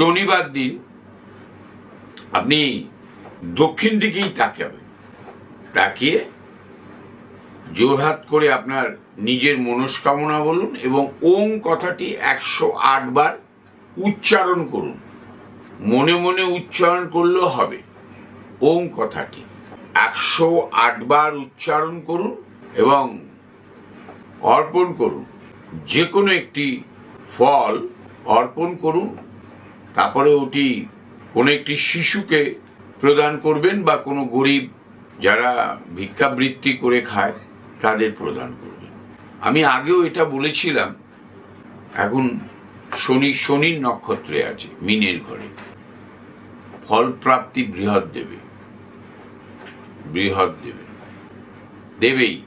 শনিবার দিন আপনি দক্ষিণ দিকেই তাকাবেন তাকিয়ে জোরহাত করে আপনার নিজের মনস্কামনা বলুন এবং ওং কথাটি একশো আট বার উচ্চারণ করুন। মনে মনে উচ্চারণ করলেও হবে। ওং কথাটি একশো বার উচ্চারণ করুন এবং অর্পণ করুন। যে কোনো একটি ফল অর্পণ করুন। তারপরে ওটি কোনো একটি শিশুকে প্রদান করবেন বা কোনো গরিব যারা ভিক্ষাবৃত্তি করে খায়, তাদের প্রদান করবেন। আমি আগেও এটা বলেছিলাম, এখন শনি, শনির নক্ষত্রে আছে, মিনের ঘরে। ফল প্রাপ্তি বৃহৎ দেবে বৃহৎ দেবে। দেবেই।